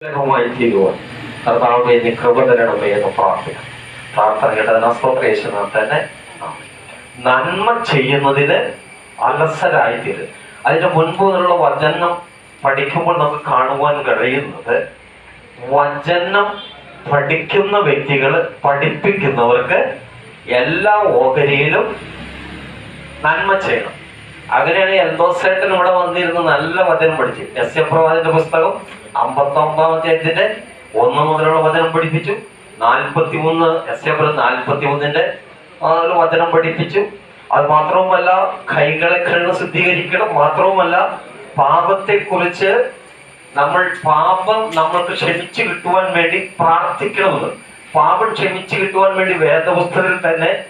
അനുഗ്രഹമായി തീരുവാൻ കർത്താവ് നീ കൃപ തന്നെ. നന്മ ചെയ്യുന്നതിന് അലസരായി തീരും അതിന്റെ മുൻപ് മുതലുള്ള വചനം പഠിക്കുമ്പോൾ നമുക്ക് കാണുവാൻ കഴിയുന്നത് വചനം പഠിക്കുന്ന വ്യക്തികൾ പഠിപ്പിക്കുന്നവർക്ക് എല്ലാ ഓഹരിയിലും നന്മ ചെയ്യണം അങ്ങനെയാണ് എൽദോസേട്ടൻ ഇവിടെ വന്നിരുന്ന് നല്ല വചനം പഠിച്ചു എസ് എ പ്രവാചന്റെ പുസ്തകം അമ്പത്തി ഒമ്പതാം അധ്യായത്തിന്റെ ഒന്ന് മുതലുള്ള വചനം പഠിപ്പിച്ചു. നാൽപ്പത്തി മൂന്ന് എസ് എ നാൽപ്പത്തി മൂന്നിന്റെ വചനം പഠിപ്പിച്ചു. അത് മാത്രവുമല്ല കൈകളെ കഴിഞ്ഞ ശുദ്ധീകരിക്കണം. മാത്രവുമല്ല പാപത്തെ കുറിച്ച് നമ്മൾ പാപം നമ്മൾക്ക് ക്ഷമിച്ചു കിട്ടുവാൻ വേണ്ടി പ്രാർത്ഥിക്കണമെന്ന്. പാപം ക്ഷമിച്ചു കിട്ടുവാൻ വേണ്ടി വേദപുസ്തകത്തിൽ തന്നെ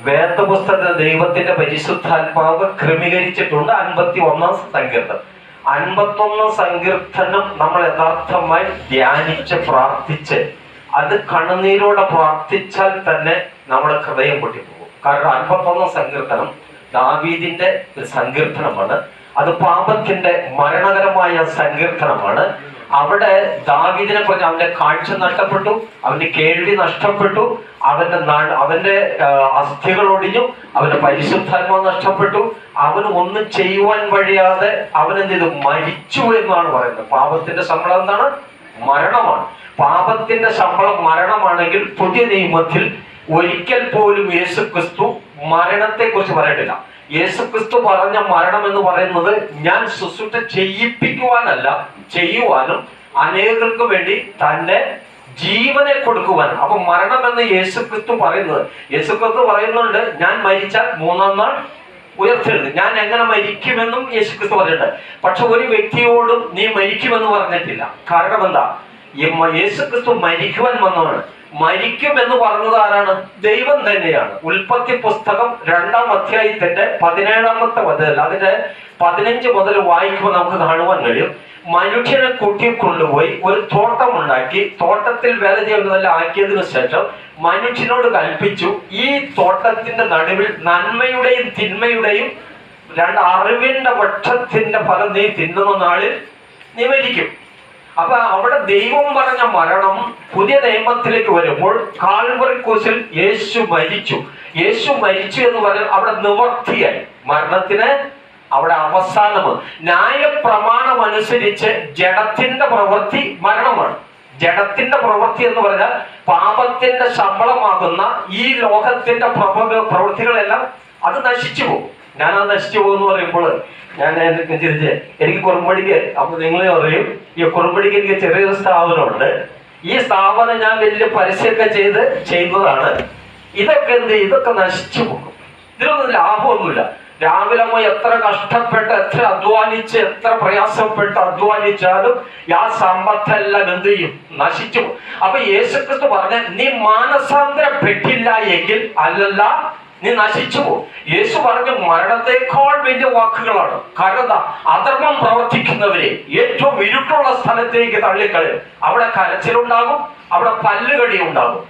വേദപുസ്തക ദൈവത്തിന്റെ പരിശുദ്ധാത്മാവ് ക്രമീകരിച്ചിട്ടുണ്ട് അൻപത്തി ഒന്നാം സങ്കീർത്തനം. അൻപത്തി ഒന്നാം സങ്കീർത്തനം നമ്മൾ യഥാർത്ഥമായി ധ്യാനിച്ച് പ്രാർത്ഥിച്ച് അത് കണ്ണുനീരോടെ പ്രാർത്ഥിച്ചാൽ തന്നെ നമ്മുടെ ഹൃദയം പൊട്ടിപ്പോകും. കാരണം അൻപത്തൊന്ന് സങ്കീർത്തനം ദാവീദിന്റെ ഒരു സങ്കീർത്തനമാണ്. അത് പാപത്തിന്റെ മരണകരമായ സങ്കീർത്തനമാണ്. അവിടെ ദാവീദിനെ കുറിച്ച് അവന്റെ കാഴ്ച നഷ്ടപ്പെട്ടു അവന്റെ കേൾവി നഷ്ടപ്പെട്ടു അവന്റെ അവന്റെ അസ്ഥികൾ ഒടിഞ്ഞു അവന്റെ പരിശുദ്ധാത്മാവ് നഷ്ടപ്പെട്ടു. അവന് ഒന്നും ചെയ്യുവാൻ വഴിയാതെ അവൻ എന്ത് മരിച്ചു എന്നാണ് പറയുന്നത്. പാപത്തിന്റെ ശമ്പളം എന്താണ്? മരണമാണ്. പാപത്തിന്റെ ശമ്പളം മരണമാണെങ്കിൽ പുതിയ നിയമത്തിൽ ഒരിക്കൽ പോലും യേശു ക്രിസ്തു മരണത്തെ കുറിച്ച് പറയട്ടില്ല യേശു ക്രിസ്തു പറഞ്ഞ മരണം എന്ന് പറയുന്നത് ഞാൻ ശുശ്രൂഷ ചെയ്യിപ്പിക്കുവാനല്ല ചെയ്യുവാനും അനേകർക്ക് വേണ്ടി തന്റെ ജീവനെ കൊടുക്കുവാൻ അപ്പൊ മരണം എന്ന് യേശുക്രിസ്തു പറയുന്നത്. യേശുക്രിസ്തു പറയുന്നുണ്ട് ഞാൻ മരിച്ചാൽ മൂന്നാം നാൾ ഉയർത്തെഴുന്നു ഞാൻ എങ്ങനെ മരിക്കുമെന്നും യേശുക്രിസ്തു പറഞ്ഞിട്ടുണ്ട്. പക്ഷെ ഒരു വ്യക്തിയോടും നീ മരിക്കുമെന്ന് പറഞ്ഞിട്ടില്ല. കാരണം എന്താ? ഈ മ- യേശു ക്രിസ്തു മരിക്കുവാൻ വന്നതാണ് മരിക്കും എന്ന് പറഞ്ഞത് ആരാണ്? ദൈവം തന്നെയാണ്. ഉൽപ്പത്തി പുസ്തകം രണ്ടാം അധ്യായത്തിന്റെ പതിനേഴാമത്തെ മുതൽ അതിന്റെ പതിനഞ്ച് മുതൽ വായിക്കുമ്പോൾ നമുക്ക് കാണുവാൻ കഴിയും. മനുഷ്യനെ കൂട്ടിക്കൊണ്ടുപോയി ഒരു തോട്ടം ഉണ്ടാക്കി. തോട്ടത്തിൽ വേല ചെയ്യുന്നതെല്ലാം ആക്കിയതിനു ശേഷം മനുഷ്യനോട് കൽപ്പിച്ചു. ഈ തോട്ടത്തിന്റെ നടുവിൽ നന്മയുടെയും തിന്മയുടെയും രണ്ട് അറിവിന്റെ പക്ഷത്തിന്റെ ഫലം നീ തിന്നുന്ന നാളിൽ നീ മരിക്കും. അപ്പൊ അവിടെ ദൈവം പറഞ്ഞ മരണം പുതിയ നിയമത്തിലേക്ക് വരുമ്പോൾ കാൽവറി ക്രൂശിൽ യേശു മരിച്ചു. യേശു മരിച്ചു എന്ന് പറഞ്ഞാൽ അവിടെ നിവർത്തിയായി. മരണത്തിന് അവിടെ അവസാനം ന്യായ പ്രമാണം അനുസരിച്ച് ജഡത്തിന്റെ പ്രവൃത്തി മരണമാണ്. ജഡത്തിന്റെ പ്രവൃത്തി എന്ന് പറഞ്ഞാൽ പാപത്തിന്റെ ശമ്പളമാകുന്ന ഈ ലോകത്തിന്റെ പ്രവ- പ്രവൃത്തികളെല്ലാം അത് നശിച്ചു പോകും. ഞാൻ അത് നശിച്ചു പോകുന്നു പറയുമ്പോൾ ഞാൻ ചിരിച്ച് എനിക്ക് കുറുമ്പടിക്ക് അപ്പൊ നിങ്ങൾ പറയും ഈ കുറുമ്പടിക്ക് എനിക്ക് ചെറിയൊരു സ്ഥാപനമുണ്ട്. ഈ സ്ഥാപനം ഞാൻ വലിയ പരസ്യമൊക്കെ ചെയ്ത് ചെയ്യുന്നതാണ്. ഇതൊക്കെ എന്ത്? ഇതൊക്കെ നശിച്ചു പോകും. ഇതിനൊന്നും ലാഭമൊന്നുമില്ല. രാവിലെ പോയി എത്ര കഷ്ടപ്പെട്ട് എത്ര അധ്വാനിച്ച് എത്ര പ്രയാസപ്പെട്ട് അധ്വാനിച്ചാലും ആ സമ്പത്തെല്ലാം എന്ത് ചെയ്യും? നശിച്ചു അപ്പൊ യേശുക്രിസ്തു പറഞ്ഞ നീ മാനസാന്തരപ്പെട്ടില്ല എങ്കിൽ അല്ലല്ല നീ നശിച്ചു പോകും യേശു പറഞ്ഞ മരണത്തെക്കാൾ വലിയ വാക്കുകളാണ്. കാരണം അധർമ്മം പ്രവർത്തിക്കുന്നവരെ ഏറ്റവും ഇരുട്ടുള്ള സ്ഥലത്തേക്ക് തള്ളിക്കളയും. അവിടെ കരച്ചിലുണ്ടാകും അവിടെ പല്ലുകടി ഉണ്ടാകും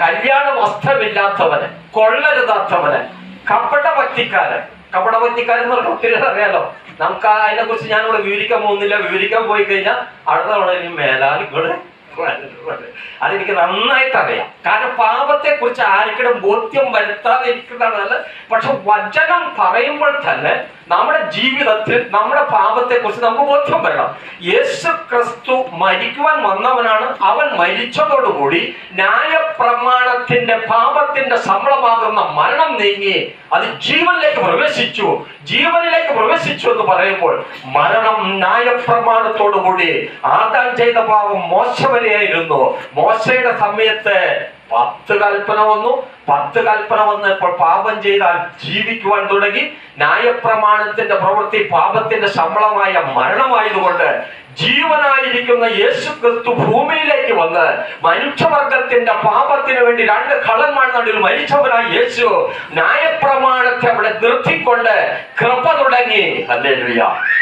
കല്യാണ വസ്ത്രമില്ലാത്തവന് കൊള്ളരുതാത്തവന് കപട ഭക്തിക്കാരൻ കപട ഭക്തിക്കാരൻ എന്ന് പറഞ്ഞാൽ ഒത്തിരി അറിയാലോ? നമുക്ക് അതിനെ കുറിച്ച് ഞാനിവിടെ വിവരിക്കാൻ പോകുന്നില്ല. വിവരിക്കാൻ പോയി കഴിഞ്ഞാൽ അടുത്ത തവണ ഇനി മേലാൽ ഇവിടെ അതെനിക്ക് നന്നായിട്ട് അറിയാം കാരണം പാപത്തെ കുറിച്ച് ആർക്കിടും ബോധ്യം വരുത്താതെ ഇരിക്കുന്നതാണ് പക്ഷെ വചനം പറയുമ്പോൾ തന്നെ നമ്മുടെ ജീവിതത്തിൽ നമ്മുടെ പാപത്തെ കുറിച്ച് നമുക്ക് ബോധ്യം വരണം. യേശു ക്രിസ്തു മരിക്കുവാൻ വന്നവനാണ്. അവൻ മരിച്ചതോടുകൂടി ന്യായപ്രമാണത്തിന്റെ പാപത്തിന്റെ ശമ്പളമാകുന്ന മരണം നീങ്ങി അത് ജീവനിലേക്ക് പ്രവേശിച്ചു. ജീവനിലേക്ക് പ്രവേശിച്ചു എന്ന് പറയുമ്പോൾ മരണം ന്യായപ്രമാണത്തോടുകൂടി ആദാൻ ചെയ്ത പാവം മോശവരെയായിരുന്നു മോശയുടെ സമയത്ത് പത്ത് കൽപ്പന വന്നു. പത്ത് കൽപ്പന വന്നപ്പോൾ പാപം ചെയ്താൽ ജീവിക്കുവാൻ തുടങ്ങി. ന്യായപ്രമാണത്തിന്റെ പ്രവൃത്തി പാപത്തിന്റെ ശമ്പളമായ മരണമായതുകൊണ്ട് ജീവനായിരിക്കുന്ന യേശു ക്രിസ്തു ഭൂമിയിലേക്ക് വന്ന് മനുഷ്യവർഗത്തിന്റെ പാപത്തിന് വേണ്ടി രണ്ട് കളന്മാർ നടുവിൽ മരിച്ചവനായ യേശു ന്യായപ്രമാണത്തെ അവിടെ നിർത്തിക്കൊണ്ട് കൃപ തുടങ്ങി. അല്ലേ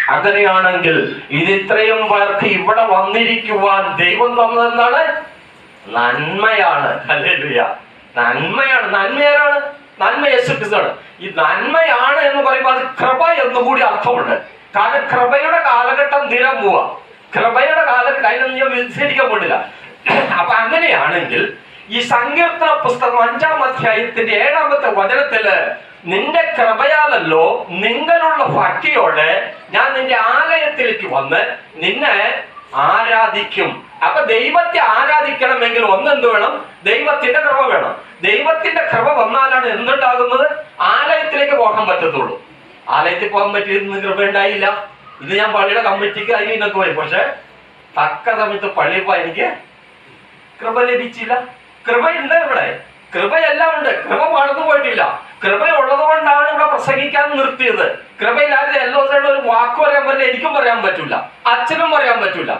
അങ്ങനെയാണെങ്കിൽ ഇത് ഇത്രയും പേർക്ക് ഇവിടെ വന്നിരിക്കുവാൻ ദൈവം തന്നതെന്താണ്? നന്മയാണ്. ഹല്ലേലൂയ. നന്മയാണ്. നന്മയാരാണ് നന്മ യേശുക്രിസ്തുവാണ് ഈ നന്മയാണ് എന്ന് പറയുമ്പോൾ അത് കൃപ എന്നുകൂടി അർത്ഥമുണ്ട്. കാരണം കൃപയുടെ കാലഘട്ടം നിരം പോവാ. കൃപയുടെ കാലഘട്ടം അതിനൊന്നും ഞാൻ വിശദീകരിക്കാൻ പോണില്ല അപ്പൊ അങ്ങനെയാണെങ്കിൽ ഈ സങ്കീർത്തന പുസ്തകം അഞ്ചാം അധ്യായത്തിന്റെ ഏഴാമത്തെ വചനത്തിൽ നിന്റെ കൃപയാലല്ലോ നിങ്ങളുള്ള ഭക്തിയോടെ ഞാൻ നിന്റെ ആലയത്തിലേക്ക് വന്ന് നിന്നെ ആരാധിക്കും. അപ്പൊ ദൈവത്തെ ആരാധിക്കണമെങ്കിൽ ഒന്നെന്ത് വേണം? ദൈവത്തിന്റെ കൃപ വേണം. ദൈവത്തിന്റെ കൃപ വന്നാലാണ് എന്തുണ്ടാകുന്നത്? ആലയത്തിലേക്ക് പോകാൻ പറ്റത്തുള്ളൂ. ആലയത്തിൽ പോകാൻ പറ്റിയിരുന്ന കൃപ ഉണ്ടായില്ല. ഇത് ഞാൻ പള്ളിയുടെ കമ്മിറ്റിക്ക് അതിനൊക്കെ പോയി. പക്ഷെ തക്ക സമയത്ത് പള്ളിയിൽ പോയി എനിക്ക് കൃപ ലഭിച്ചില്ല. കൃപയുണ്ട് ഇവിടെ. കൃപയെല്ലാം ഉണ്ട്. കൃപ മറന്നു പോയിട്ടില്ല കൃപ ഉള്ളത് കൊണ്ടാണ് ഇവിടെ പ്രസംഗിക്കാൻ നിർത്തിയത്. കൃപയില്ലാതെ എല്ലാ ദിവസവും ഒരു വാക്ക് പറയാൻ പറ്റില്ല എനിക്കും പറയാൻ പറ്റില്ല അച്ഛനും പറയാൻ പറ്റില്ല.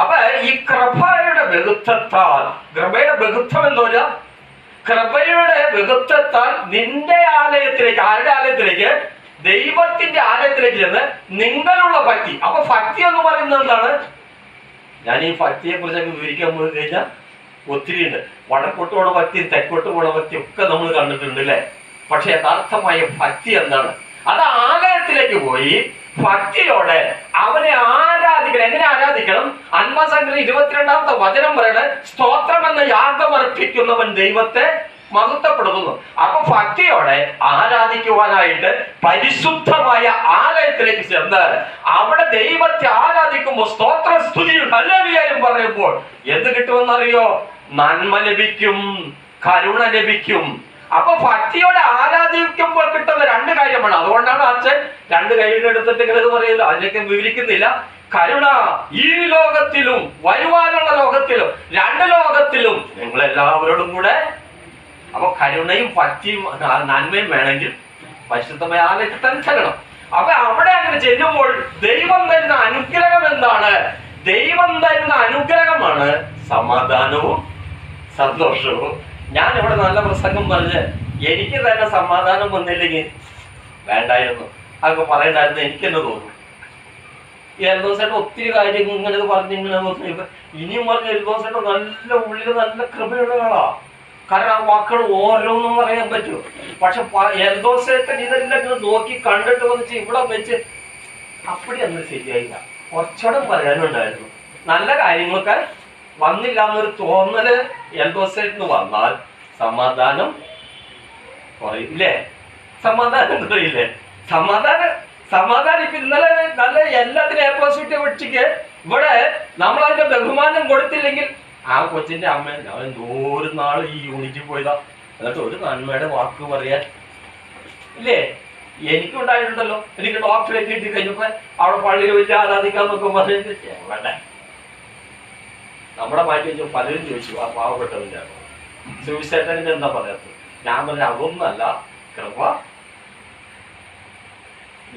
അപ്പൊ ഈ കൃപയുടെ ബഹുത്വത്താൽ കൃപയുടെ ബഹുത്വം എന്ന് പറയാ കൃപയുടെ ബഹുത്വത്താൽ നിന്റെ ആലയത്തിലേക്ക് ആരുടെ ആലയത്തിലേക്ക്? ദൈവത്തിന്റെ ആലയത്തിലേക്ക് ചെന്ന് നിങ്ങളുള്ള ഭക്തി. അപ്പൊ ഭക്തി എന്ന് പറയുന്നത് എന്താണ്? ഞാൻ ഈ ഭക്തിയെ കുറിച്ച് അങ്ങ് വിവരിക്കാൻ പോയി കഴിഞ്ഞാൽ ഒത്തിരി ഉണ്ട്. വടക്കോട്ട് പോണ ഭക്തിയും തെക്കോട്ട് പോണ ഭക്തിയും ഒക്കെ നമ്മൾ കണ്ടിട്ടുണ്ട് അല്ലേ? പക്ഷെ യഥാർത്ഥമായ ഭക്തി എന്താണ്? അത് ആലയത്തിലേക്ക് പോയി ഭക്തിയോടെ അവനെ ആരാധിക്കണം എങ്ങനെ ആരാധിക്കണം? അന്മസംഘം ഇരുപത്തിരണ്ടാമത്തെ വചനം പറയണത് സ്തോത്രം എന്ന യാഗം അർപ്പിക്കുന്നവൻ ദൈവത്തെ മഹത്വപ്പെടുത്തുന്നു. അപ്പൊ ഭക്തിയോടെ ആരാധിക്കുവാനായിട്ട് പരിശുദ്ധമായ ആലയത്തിലേക്ക് ചെന്ന് അവിടെ ദൈവത്തെ ആരാധിക്കുമ്പോൾ സ്തോത്ര സ്തുതിയും വിചാരം പറയുമ്പോൾ എന്ത് കിട്ടുമെന്നറിയോ? നന്മ ലഭിക്കും കരുണ ലഭിക്കും. അപ്പൊ ഭക്തിയോടെ ആരാധിക്കുമ്പോൾ കിട്ടുന്ന രണ്ട് കാര്യമാണ്. അതുകൊണ്ടാണ് അച്ഛൻ രണ്ട് കൈയുടെ എടുത്തിട്ട് ഇങ്ങനെ പറയുന്നത്. അതിലേക്ക് വിവരിക്കുന്നില്ല. കരുണ ഈ ലോകത്തിലും വരുവാനുള്ള ലോകത്തിലും രണ്ട് ലോകത്തിലും നിങ്ങൾ എല്ലാവരോടും കൂടെ അപ്പൊ കരുണയും ഭക്തിയും നന്മയും വേണമെങ്കിൽ പരിശുദ്ധമായ ആലയത്തിൽ തന്നെ ചെല്ലണം. അപ്പൊ അവിടെ അങ്ങനെ ചെല്ലുമ്പോൾ ദൈവം തരുന്ന അനുഗ്രഹം എന്താണ്? ദൈവം തരുന്ന അനുഗ്രഹമാണ് സമാധാനവും സന്തോഷവും. ഞാൻ ഇവിടെ നല്ല പ്രസംഗം പറഞ്ഞ് എനിക്ക് തന്നെ സമാധാനം വന്നില്ലെങ്കിൽ വേണ്ടായിരുന്നു. അതൊക്കെ പറയണ്ടായിരുന്നു എനിക്ക് തന്നെ. തോന്നുന്നു ഈ എൽദോസേട്ടൻ ഒത്തിരി കാര്യങ്ങൾ ഇങ്ങനെ പറഞ്ഞ് ഇങ്ങനെ ഇനിയും പറഞ്ഞ എൽദോസേട്ടൻ നല്ല ഉള്ളിൽ നല്ല കൃപയുള്ള ആളാ. കാരണം ആ വാക്കുകൾ ഓരോന്നും പറയാൻ പറ്റും. പക്ഷെ എൽദോസേട്ടൻ ഇതെല്ലാം ഇങ്ങനെ നോക്കി കണ്ടിട്ട് വന്നിച്ച് ഇവിടെ വെച്ച് അപ്പടി അന്ന് ശരിയായില്ല. കുറച്ചുകൂടെ പറയാനുണ്ടായിരുന്നു. നല്ല കാര്യങ്ങളൊക്കെ വന്നില്ല എന്നൊരു തോന്നൽ എൽദോസേട്ടിന് വന്നാൽ സമാധാനം കുറയില്ലേ? സമാധാനം കുറയില്ലേ? സമാധാനം സമാധാനം ഇപ്പൊ ഇന്നലെ നല്ല എല്ലാത്തിനും എ പ്ലസ് കിട്ടിയ ഇവിടെ നമ്മൾ അതിന്റെ ബഹുമാനം കൊടുത്തില്ലെങ്കിൽ ആ കൊച്ചിന്റെ അമ്മ അവൻ നൂറ് നാൾ ഈ യൂണിറ്റിൽ പോയതാ. എന്നിട്ട് ഒരു നന്മയുടെ വാക്ക് പറയാൻ ഇല്ലേ? എനിക്കുണ്ടായിട്ടുണ്ടല്ലോ. എനിക്ക് ഡോക്ടറെ കിട്ടി കഴിഞ്ഞപ്പോ അവിടെ പള്ളിയിൽ വെച്ച് ആരാധിക്കാന്നൊക്കെ പറഞ്ഞിട്ട് എവിടെ? നമ്മുടെ മാറ്റി വെച്ച് പലരും ചോദിച്ചു ആ പാവപ്പെട്ടവന്റെ സുവിശേഷന്റെ എന്താ പറയാത്തത്? ഞാൻ പറഞ്ഞ അതൊന്നല്ല കൃപ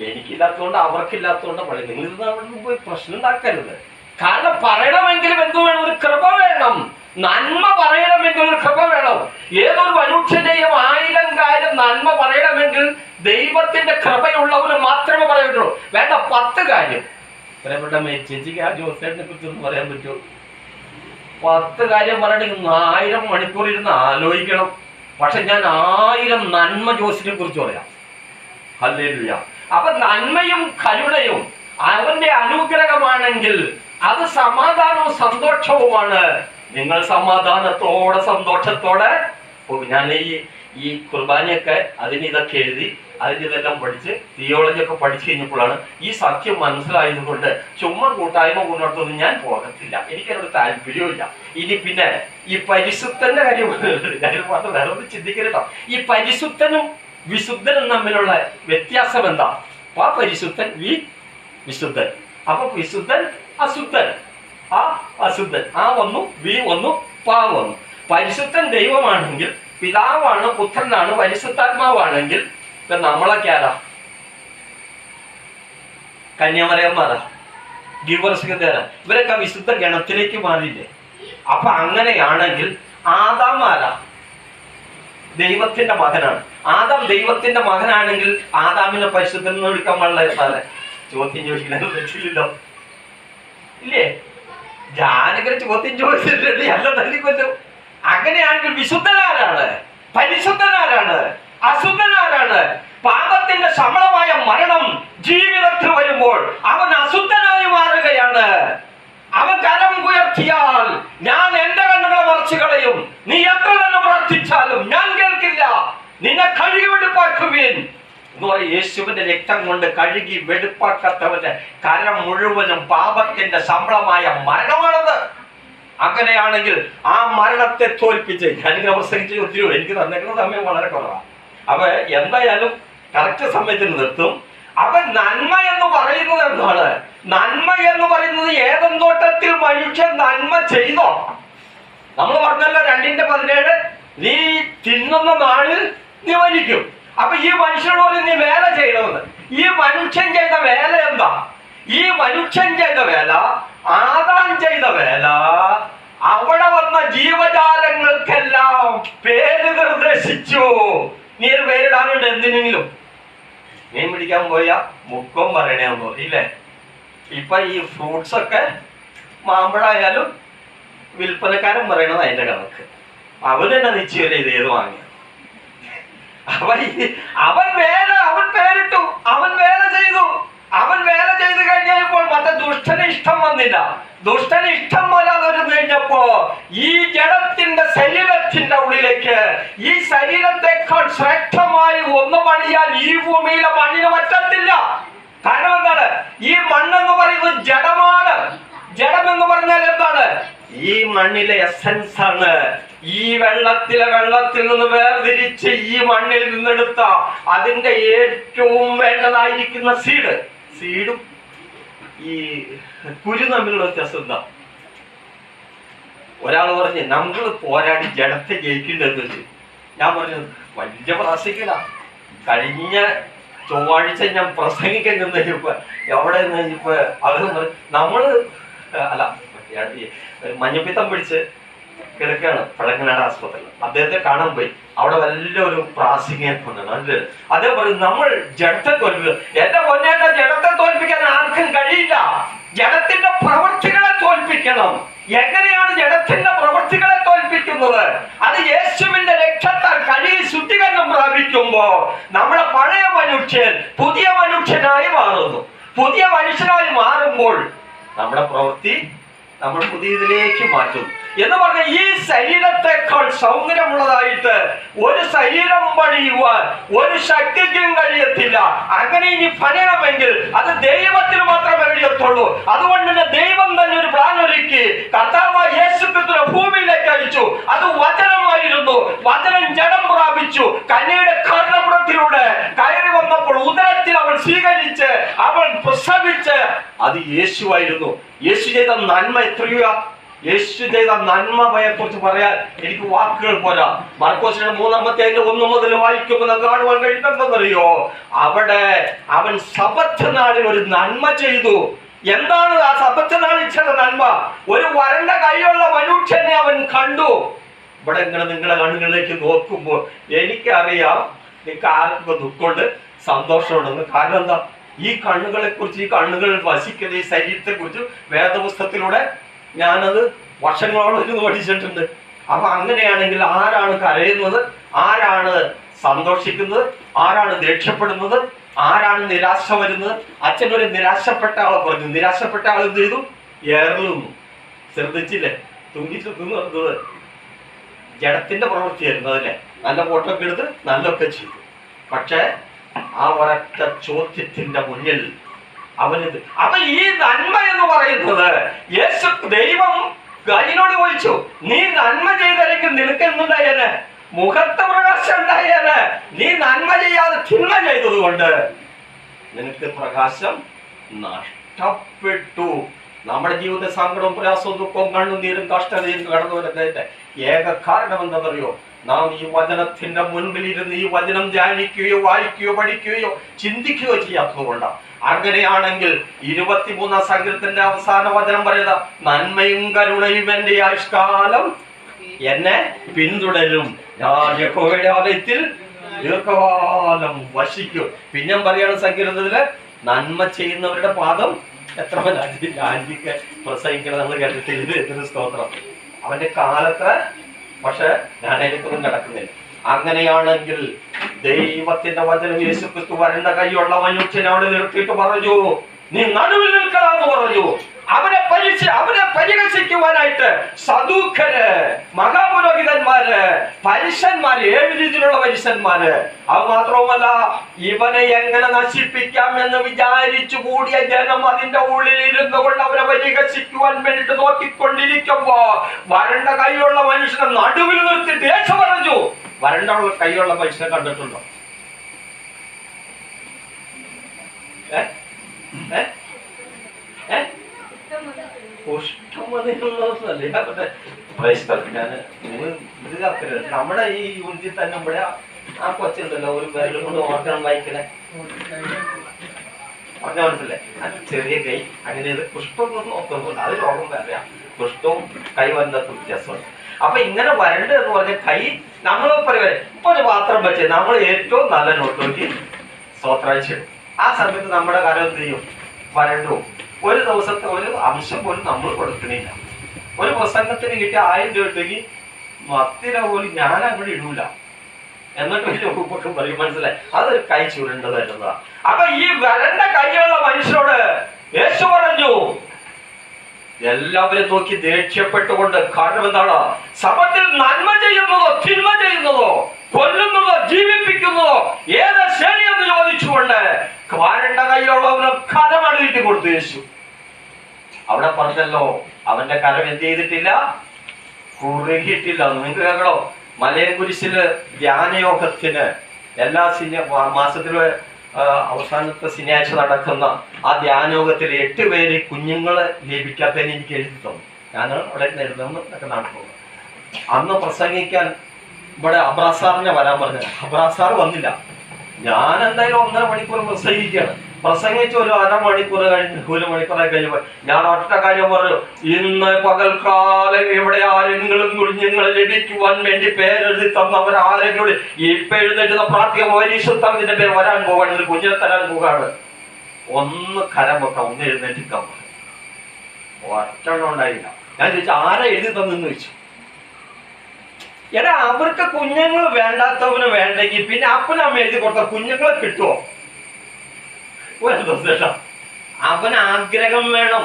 എനിക്കില്ലാത്തതുകൊണ്ട് അവർക്കില്ലാത്തതുകൊണ്ട് പറയും നിങ്ങൾ ഇത് അവിടെ പോയി പ്രശ്നം ഉണ്ടാക്കരുത്. കാരണം പറയണമെങ്കിലും എന്ത് വേണം? ഒരു കൃപ വേണം. നന്മ പറയണമെങ്കിൽ ഒരു കൃപ വേണം. ഏതൊരു മനുഷ്യന്റെയും ആയിരം കാര്യം നന്മ പറയണമെങ്കിൽ ദൈവത്തിന്റെ കൃപയുള്ളവന് മാത്രമേ പറയുള്ളൂ വേണ്ട പത്ത് കാര്യം. പ്രിയപ്പെട്ട ചേച്ചിക്ക് ആ ജോസേട്ടിനെ കുറിച്ചൊന്നും പറയാൻ പറ്റുമോ? പത്ത് കാര്യം പറയണമെങ്കിൽ ആയിരം മണിക്കൂർ ഇരുന്ന് ആലോചിക്കണം. പക്ഷെ ഞാൻ ആയിരം നന്മ ജോസിനെ കുറിച്ച് പറയാം. ഹല്ലേലൂയ. അപ്പൊ നന്മയും കരുണയും അവന്റെ അനുഗ്രഹമാണെങ്കിൽ അത് സമാധാനവും സന്തോഷവുമാണ്. നിങ്ങൾ സമാധാനത്തോടെ സന്തോഷത്തോടെ ഞാൻ ഈ ഈ കുർബാനയൊക്കെ അതിന് ഇതൊക്കെ എഴുതി അതിന് ഇതെല്ലാം പഠിച്ച് തിയോളജി ഒക്കെ പഠിച്ചു കഴിഞ്ഞപ്പോഴാണ് ഈ സത്യം മനസ്സിലായത് കൊണ്ട് ചുമ്മാ കൂട്ടായ്മ കൊണ്ടിടത്തൊന്നും ഞാൻ പോകത്തില്ല. എനിക്കതിനോട് താല്പര്യമില്ല ഇനി പിന്നെ ഈ പരിശുദ്ധന്റെ കാര്യം കാര്യം മാത്രം വേറെ ഒന്നും ചിന്തിക്കരുട്ടോ ഈ പരിശുദ്ധനും വിശുദ്ധനും തമ്മിലുള്ള വ്യത്യാസം എന്താ? ആ പരിശുദ്ധൻ വി വിശുദ്ധൻ. അപ്പൊ വിശുദ്ധൻ അശുദ്ധൻ. ആ അശുദ്ധൻ. ആ വന്നു വി വന്നു പാ വന്നു. പരിശുദ്ധൻ ദൈവമാണെങ്കിൽ പിതാവാണ് പുത്രനാണ് പരിശുദ്ധാത്മാവാണെങ്കിൽ ഇപ്പൊ നമ്മളൊക്കെ ആരാ? കന്യാമരയന്മാരാ ഗിവർസികതേരാ ഇവരൊക്കെ വിശുദ്ധ ഗണത്തിലേക്ക് മാറിയില്ലേ? അപ്പൊ അങ്ങനെയാണെങ്കിൽ ആദാം ആരാ? ദൈവത്തിന്റെ മകനാണ്. ആദാം ദൈവത്തിന്റെ മകനാണെങ്കിൽ ആദാമിനെ പരിശുദ്ധൻ എന്ന് വിളിക്കാൻ പാടില്ല ചോദ്യം ചോദിക്കാൻ പറ്റില്ലല്ലോ ഇല്ലേ? ജാനകരെ ചോദ്യം ചോദിച്ചിട്ടുണ്ട് എല്ലാം തല്ലിക്കൊല്ലും. അങ്ങനെയാണെങ്കിൽ വിശുദ്ധനാരാണ് പരിശുദ്ധനാരാണ് അശുദ്ധനാരാണ്. പാപത്തിന്റെ ശമളമായ മരണം ജീവിതത്തിൽ വരുമ്പോൾ അവൻ അശുദ്ധനായി മാറുകയാണ്. അവൻ കരം ഉയർത്തിയാൽ ഞാൻ എന്റെ കണ്ണുകളെ മറച്ചു കളയും. നീ എത്ര തന്നെ പ്രാർത്ഥിച്ചാലും ഞാൻ കേൾക്കില്ല. നിന്നെ കഴുകി വെടുപ്പാക്കുവിൻ എന്ന് പറയും യേശുവിന്റെ രക്തം കൊണ്ട് കഴുകി വെടുപ്പാക്കാത്തവന്റെ കരം മുഴുവനും പാപത്തിന്റെ ശമ്പളമായ മരണമാണത്. അങ്ങനെയാണെങ്കിൽ ആ മരണത്തെ തോൽപ്പിച്ച് ഞാനിങ്ങനെ പ്രസംഗിച്ച് ഒത്തിരി എനിക്ക് തന്നേക്കുന്ന സമയം വളരെ കുറവാണ് അപ്പൊ എന്തായാലും കറക്റ്റ് സമയത്തിന് നിർത്തും. അവൻ നന്മ എന്ന് പറയുന്നത് എന്താണ്? നന്മ എന്ന് പറയുന്നത് ഏതെന്തോട്ടത്തിൽ മനുഷ്യൻ നന്മ ചെയ്തോ? നമ്മൾ പറഞ്ഞല്ലോ രണ്ടിന്റെ പതിനേഴ് നീ തിന്നുന്ന നാളിൽ നീ മരിക്കും. അപ്പൊ ഈ മനുഷ്യനോട് നീ വേല ചെയ്യണമെന്ന്. ഈ മനുഷ്യൻ ചെയ്ത വേല എന്താ? ഈ മനുഷ്യൻ ചെയ്ത വേല ആദാൻ ചെയ്ത വേല അവിടെ വന്ന ജീവജാലങ്ങൾക്കെല്ലാം പേര് നിർദ്ദേശിച്ചു നീ ഒരു പേരിടാനുണ്ട് എന്തിനെങ്കിലും? മീൻ പിടിക്കാൻ പോയ മുക്കം പറയണേന്ന് പറയും ഇല്ലേ? ഇപ്പൊ ഈ ഫ്രൂട്ട്സ് ഒക്കെ മാമ്പഴായാലും വിൽപ്പനക്കാരൻ പറയണത് അതിന്റെ കണക്ക്. അവൻ തന്നെ നിശ്ചയം ഇത് ഏത് വാങ്ങിയ. അവൻ അവൻ വേല അവൻ പേരിട്ടു അവൻ വേല ചെയ്തു. അവൻ വേല ചെയ്ത് കഴിഞ്ഞപ്പോൾ മറ്റേ ദുഷ്ടന് ഇഷ്ടം വന്നില്ല. ദുഷ്ടന് ഇഷ്ടം വരാതെ വരുന്നു കഴിഞ്ഞപ്പോ ഈ ജഡത്തിന്റെ ശരീരത്തിന്റെ ഉള്ളിലേക്ക് ഈ ശരീരത്തെക്കാൾ ശ്രേഷ്ഠമായി ഒന്ന് പണിയാൻ ഈ ഭൂമിയിലെ മണ്ണിന് പറ്റത്തില്ല. കാരണം എന്താണ്? ഈ മണ്ണെന്ന് പറയുന്നത് ജഡമാണ്. ജഡം എന്ന് പറഞ്ഞാൽ എന്താണ്? ഈ മണ്ണിലെ എസൻസ് ആണ്. ഈ വെള്ളത്തിലെ വെള്ളത്തിൽ നിന്ന് വേർതിരിച്ച് ഈ മണ്ണിൽ നിന്നെടുത്ത അതിന്റെ ഏറ്റവും വേണ്ടതായിരിക്കുന്ന സീഡ് സീഡും ഈ കുരു തമ്മിലുള്ള വ്യത്യാസം എന്താ? ഒരാൾ പറഞ്ഞ് നമ്മൾ പോരാടി ജഡത്തെ ജയിക്കേണ്ടതെന്ന് വെച്ച്. ഞാൻ പറഞ്ഞു വലിയ പ്രാസിക്കല കഴിഞ്ഞ ചൊവ്വാഴ്ച ഞാൻ പ്രസംഗിക്കാൻ നിന്നപ്പോ എവിടെ ഇപ്പൊ? അവർ നമ്മൾ അല്ല മഞ്ഞപ്പിത്തം പിടിച്ച് കിടക്കുകയാണ് പഴങ്ങനാട് ആസ്പത്രിയിൽ അദ്ദേഹത്തെ കാണാൻ പോയി. അവിടെ വല്ലൊരു പ്രാസിംഗൻ കൊണ്ടാണ് നല്ലത് അദ്ദേഹം പറയും നമ്മൾ ജഡത്തെ തോൽപ്പിക്കുക. എന്റെ പൊന്നേട്ട ജഡത്തെ തോൽപ്പിക്കാൻ ആർക്കും കഴിയില്ല. ജഡത്തിന്റെ പ്രവൃത്തികളെ തോൽപ്പിക്കണം. എങ്ങനെയാണ് ജഡത്തിന്റെ പ്രവൃത്തികളെ തോൽപ്പിക്കുന്നത്? അത് യേശുവിന്റെ രക്ഷത്താൽ കഴുകി ശുദ്ധീകരണം പ്രാപിക്കുമ്പോ നമ്മളെ പഴയ മനുഷ്യൻ പുതിയ മനുഷ്യനായി മാറുന്നു. പുതിയ മനുഷ്യനായി മാറുമ്പോൾ നമ്മുടെ പ്രവൃത്തി നമ്മൾ പുതിയതിലേക്ക് മാറ്റും എന്ന് പറഞ്ഞ ഈ ശരീരത്തെക്കാൾ സൗന്ദര്യമുള്ളതായിട്ട് ഒരു ശരീരം പണിയുവാൻ ഒരു ശക്തിക്കും കഴിയത്തില്ല. അങ്ങനെ ഇനി പണിയണമെങ്കിൽ അത് ദൈവത്തിന് മാത്രമേ കഴിയത്തുള്ളൂ. അതുകൊണ്ട് തന്നെ ദൈവം തന്നെ ഒരു പ്ലാൻ ഒരുക്കി. കർത്താവായ യേശു ക്രിസ്തുവിനെ ഭൂമിയിലേക്ക് അയച്ചു. അത് വചനമായിരുന്നു. വചനം ജഡം പ്രാപിച്ചു. കന്യയുടെ കർണപുറത്തിലൂടെ കയറി വന്നപ്പോൾ ഉദരത്തിൽ അവൾ സ്വീകരിച്ച് അവൾ പ്രസവിച്ച് അത് യേശുവായിരുന്നു. യേശു ചെയ്ത നന്മ എത്രയോ? യേശു ചെയ്ത നന്മയെ കുറിച്ച് പറയാൻ എനിക്ക് വാക്കുകൾ പോരാ. മർക്കോസിന്റെ മൂന്നാമത്തെ അതിന്റെ ഒന്ന് മുതൽ വായിക്കുമ്പോൾ നമുക്ക് കാണുവാൻ കഴിയുന്നതെന്നറിയോ അവിടെ അവൻ സബത്ത് നാളിൽ ഒരു നന്മ ചെയ്തു. എന്താണ് ആ സബത്ത് നാളിൽ ചെയ്ത നന്മ? ഒരു വരണ്ട കൈയുള്ള മനുഷ്യനെ അവൻ കണ്ടു. ഇവിടെ ഇങ്ങനെ നിങ്ങളുടെ കണ്ണുകളിലേക്ക് നോക്കുമ്പോൾ എനിക്കറിയാം നിങ്ങൾക്ക് ആർക്കും ദുഃഖമുണ്ട് സന്തോഷമുണ്ടെന്ന്. കാരണം എന്താ? ഈ കണ്ണുകളെ കുറിച്ച് ഈ കണ്ണുകൾ വസിക്കുന്ന ഈ ശരീരത്തെ കുറിച്ച് വേദപുസ്തകത്തിലൂടെ ഞാനത് വർഷങ്ങളോളം ഇരുന്ന് പഠിച്ചിട്ടുണ്ട്. അപ്പൊ അങ്ങനെയാണെങ്കിൽ ആരാണ് കരയുന്നത്? ആരാണ് സന്തോഷിക്കുന്നത്? ആരാണ് ദേഷ്യപ്പെടുന്നത്? ആരാണ് നിരാശ വരുന്നത്? അച്ഛൻ ഒരു നിരാശപ്പെട്ട ആളെ പറഞ്ഞു. നിരാശപ്പെട്ട ആൾ എന്ത് ചെയ്തു? ഏറുന്നു ശ്രദ്ധിച്ചില്ലേ? തുങ്കിച്ചു തിന്നത് ജഡത്തിന്റെ പ്രവൃത്തിയായിരുന്നു അതല്ലേ? നല്ല ഫോട്ടോ ഒക്കെ എടുത്ത് നല്ലൊക്കെ ചെയ്തു. പക്ഷേ ആ ഒരൊറ്റ ചോദ്യത്തിന്റെ മുന്നിൽ അവനിത്. അപ്പൊ ഈ നന്മ എന്ന് പറയുന്നത് യേശു ദൈവം അതിനോട് ചോദിച്ചു നീ നന്മ ചെയ്തല്ലെങ്കിൽ നിനക്ക് എന്തുണ്ടായേനെ മുഖത്ത് പ്രകാശം ഉണ്ടായേനെ നീ നന്മ ചെയ്യാതെ തിന്മ ചെയ്തത് കൊണ്ട് നിനക്ക് പ്രകാശം നഷ്ടപ്പെട്ടു. നമ്മുടെ ജീവിത സങ്കടവും പ്രയാസവും ദുഃഖവും കണ്ണുനീരും കഷ്ടതയും കടന്നു വരുന്നതിന്റെ ഏക കാരണം എന്താണെന്നറിയോ? നാം ഈ വചനത്തിന്റെ മുൻപിൽ ഇരുന്ന് ഈ വചനം ധ്യാനിക്കുകയോ വായിക്കുകയോ പഠിക്കുകയോ ചിന്തിക്കുകയോ ചെയ്യാത്തതുകൊണ്ടാണ്. അങ്ങനെയാണെങ്കിൽ ഇരുപത്തിമൂന്നാം സംഘത്തിന്റെ അവസാന വചനം പറയുക നന്മയും കരുണയും എന്റെ ആയുഷ്കാലം എന്നെ പിന്തുടരും. ഞാൻ ആലയത്തിൽ ദീർഘകാലം വശിക്കും പിന്നെ പറയാണ് സങ്കീർത്തത്തിൽ നന്മ ചെയ്യുന്നവരുടെ പാദം എത്ര ആന്റിക്ക് പ്രസംഗിക്കണം നമ്മൾ കേട്ടിട്ടില്ല? എന്തൊരു സ്തോത്രം. അവന്റെ കാലത്ത് പക്ഷെ ഞാൻ അതിനെക്കൊന്നും കിടക്കുന്നില്ല അങ്ങനെയാണെങ്കിൽ ദൈവത്തിന്റെ വചനം യേശു ക്രിസ്തു വരണ്ട കൈയുള്ള മനുഷ്യനെ അവിടെ നിർത്തിയിട്ട് പറഞ്ഞു നീ നടുവിൽ നിൽക്കണമെന്ന് പറഞ്ഞു. അവനെ പരിശ അവനെ പരിഹസിക്കുവാനായിട്ട് സദൂഖര് മഹാപുരോഹിതന്മാര് പരുഷന്മാര് ഏഴ് രീതിയിലുള്ള പരുഷന്മാര് അത് മാത്രവുമല്ല ഇവനെ എങ്ങനെ നശിപ്പിക്കാം എന്ന് വിചാരിച്ചു കൂടിയ ജനം അതിന്റെ ഉള്ളിൽ ഇരുന്നു കൊണ്ട് അവരെ പരിഹസിക്കുവാൻ വേണ്ടിട്ട് നോക്കിക്കൊണ്ടിരിക്കുമ്പോ വരണ്ട കൈയുള്ള മനുഷ്യനെ നടുവിൽ നിർത്തി ദേശം പറഞ്ഞു വരണ്ട കൈയുള്ള മനുഷ്യനെ കണ്ടിട്ടുണ്ടോ ഏ? ഏ? ഏ? നമ്മുടെ ഈ യൂണിറ്റിൽ തന്നെ നമ്മുടെ ആ കൊച്ചുണ്ടല്ലോ ഒരു വിരലും കൊണ്ട് ഓർക്കണം വായിക്കണേ. പറഞ്ഞ മനസ്സിലെ ചെറിയ കൈ. അങ്ങനെ ഇത് കുഷ്ഠം നോക്കുന്നുണ്ട് അത് രോഗം പറയാം. പുഷ്പവും കൈ വന്നത് വ്യത്യാസമുണ്ട് അപ്പൊ ഇങ്ങനെ വരണ്ട് എന്ന് പറഞ്ഞ കൈ നമ്മൾ പറയുക ഇപ്പൊ ഒരു പാത്രം വെച്ച് നമ്മൾ ഏറ്റവും നല്ല നോട്ട് നോക്കി സ്വത്രാഴ്ച ആ സമയത്ത് നമ്മുടെ കാലം എന്ത് ചെയ്യും? വരണ്ടു ഒരു ദിവസത്തെ ഒരു അംശം പോലും നമ്മൾ കൊടുക്കണില്ല ഒരു പ്രസംഗത്തിന് കിട്ടിയ ആയിരം രൂപ രൂപ പോലും ഞാൻ അങ്ങോട്ട് ഇടൂല. എന്നിട്ട് വലിയ പറയും മനസ്സിലായി? അതൊരു കൈ ചുരുണ്ടത് എന്നതാ അപ്പൊ ഈ വരണ്ട കൈയുള്ള മനുഷ്യരോട് യേശു പറഞ്ഞു എല്ലാവരും നോക്കി ദേഷ്യപ്പെട്ടുകൊണ്ട് കാരണം എന്താണ്? സഭത്തിൽ നന്മ ചെയ്യുന്നതോ തിന്മ ചെയ്യുന്നതോ കൊല്ലുന്നതോ ജീവിപ്പിക്കുന്നതോ ഏത് ശരിയെന്ന് ചോദിച്ചുകൊണ്ട് വാരണ്ട കൈയുള്ളവന് കരം വീട്ടിൽ കൊടുത്തു യേശു. അവിടെ പറഞ്ഞല്ലോ അവന്റെ കരം എന്ത് ചെയ്തിട്ടില്ല? കുറുകിയിട്ടില്ല. നിങ്ങൾക്ക് കേൾക്കണോ? മലയൻ കുരിശിൽ ധ്യാനയോഗത്തിന് എല്ലാ സിനി മാസത്തിലെ അവസാനത്തെ ശനിയാഴ്ച നടക്കുന്ന ആ ധ്യാനയോഗത്തിൽ എട്ട് പേര് കുഞ്ഞുങ്ങളെ ലഭിക്കാത്തതിന് എനിക്ക് എഴുതി തന്നു. ഞാൻ അവിടെ എഴുതുന്നു നടക്കുന്നു അന്ന് പ്രസംഗിക്കാൻ ഇവിടെ അബ്രാസാറിനെ വരാൻ പറഞ്ഞത്. അബ്രാസാർ വന്നില്ല. ഞാൻ എന്തായാലും ഒന്നര മണിക്കൂർ പ്രസംഗിക്കുകയാണ്. പ്രസംഗിച്ച് ഒരു അരമണിക്കൂർ കഴിഞ്ഞ് ഒരു മണിക്കൂറായി കഴിഞ്ഞപ്പോൾ ഞാൻ ഒറ്റ കാര്യം പറഞ്ഞു. ഇന്ന് പകൽക്കാലം ഇവിടെ ആരെങ്കിലും കുഞ്ഞുങ്ങളെ ലഭിക്കുവാൻ വേണ്ടി പേരെഴുതി തന്നവർ ആരെങ്കിലും ഇപ്പൊ എഴുന്നേറ്റുന്ന പ്രാർത്ഥിക വരീശ്വത്തമിന്റെ പേര് വരാൻ പോവാണ് ഒരു കുഞ്ഞിനെ തരാൻ പോകാണ് ഒന്ന് കരം വെക്കാം ഒന്ന് എഴുന്നേറ്റിക്കാൻ ഒറ്റ ഉണ്ടായില്ല. ഞാൻ ചോദിച്ചു ആരാ എഴുതി തന്നെന്ന് ചോദിച്ചു? എടാ അവർക്ക് കുഞ്ഞുങ്ങൾ വേണ്ടാത്തവന് വേണ്ടെങ്കിൽ പിന്നെ അപ്പനമ്മ എഴുതി കൊടുത്ത കുഞ്ഞുങ്ങളെ കിട്ടുമോ ഒരു അവന് ആഗ്രഹം വേണം.